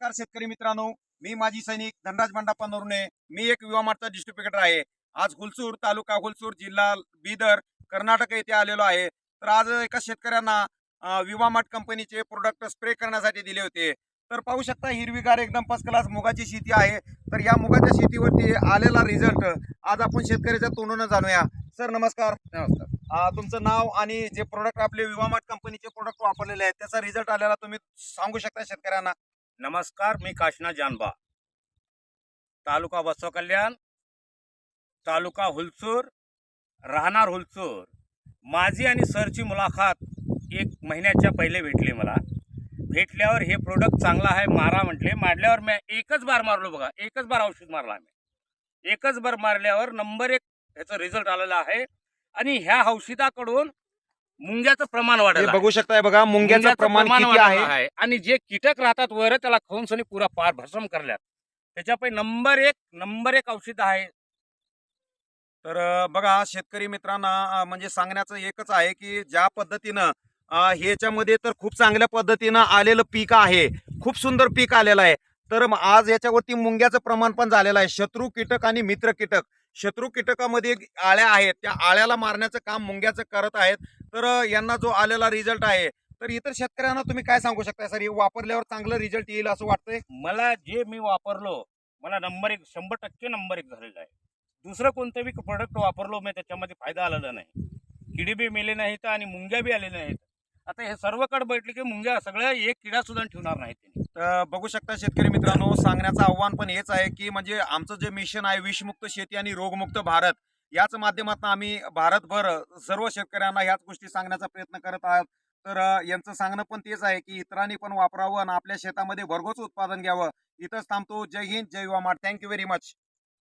नमस्कार शेतकरी मित्रांनो मी माजी सैनिक धनराज बंडाप्पा नरुणे मी एक युवा मार्टचा डिस्ट्रीब्युटर आहे. आज हुलसूर तालुका हुलसूर जिल्हा बिदर कर्नाटक येथे आलेलो आहे. तर आज एका शेतकऱ्यांना अं, विवा मार्ट कंपनीचे प्रोडक्ट स्प्रे करण्यासाठी दिले होते. तर पाहू शकता हिरवीगार एकदम फर्स्ट क्लास मुगाची शेती आहे. तर या मुगाच्या शेतीवरती आलेला रिझल्ट आज आपण शेतकऱ्याच्या तोंडून जाणूया. सर नमस्कार. नमस्कार. तुमचं नाव आणि जे प्रोडक्ट आपले विवा मार्ट कंपनीचे प्रोडक्ट वापरलेले आहेत त्याचा रिझल्ट आलेला तुम्ही सांगू शकता शेतकऱ्यांना? नमस्कार मी काशना जानबा. तालुका बसव कल्याण तालुका हुलसूर राहणार हुलसूर माझी आणि सरची मुलाखत एक महिन्याच्या पहिले भेटली मला. भेटल्यावर हे प्रोडक्ट चांगला आहे मारा म्हटले. मारल्यावर मी एकच बार मारलो बघा एकच बार औषध मारला आम्ही. एकच बार मारल्यावर नंबर एक ह्याचा रिझल्ट आलेला आहे. आणि ह्या औषधाकडून मुंग्याचं प्रमाण हे वाढलं बघू शकताय बघा मुंग्याचं प्रमाण किती आहे? आणि जे कीटक राहतात वर त्याला खाऊन सनी पुरा पार भस्म करल्यात. त्याच्यापैकी नंबर एक नंबर एक औषध आहे. तर बघा शेतकरी मित्रांना म्हणजे सांगण्याचं एकच आहे की ज्या पद्धतीनं ह्याच्यामध्ये तर खूप चांगल्या पद्धतीनं आलेलं पीक आहे. खूप सुंदर पीक आलेलं आहे. तर आज याच्यावरती मुंग्याचं प्रमाण पण झालेलं आहे. शत्रू कीटक आणि मित्र कीटक. शत्रू कीटकामध्ये आळ्या आहेत. त्या आळ्याला मारण्याचं काम मुंग्याचं करत आहेत. तर यांना जो आलेला रिझल्ट आहे तर इतर शेतकऱ्यांना तुम्ही काय सांगू शकता? सर हे वापरल्यावर चांगलं रिझल्ट येईल असं वाटतंय? मला जे मी वापरलो मला नंबर एक शंभर टक्के नंबर एक झालेला आहे. दुसरं कोणतं बी प्रोडक्ट वापरलो मी त्याच्यामध्ये फायदा आलेला नाही. किडी बी मेले नाहीत आणि मुंग्या बी आलेल्या नाहीत. आता हे सर्वकडे बैठले की मुंग्या सगळ्या एक किडा सुद्धा ठेवणार नाही त्यांनी तर बघू शकता शेतकरी मित्रांनो सांगण्याचं आव्हान पण हेच आहे की म्हणजे आमचं जे मिशन आहे विषमुक्त शेती आणि रोगमुक्त भारत याच माध्यमातून आम्ही भारतभर सर्व शेतकऱ्यांना ह्याच गोष्टी सांगण्याचा प्रयत्न करत आहोत. तर यांचं सांगणं पण तेच आहे की इतरांनी पण वापरावं आणि आपल्या शेतामध्ये भरघोस उत्पादन घ्यावं. इथंच थांबतो. जय हिंद जय युवा मार्ट. Thank you very much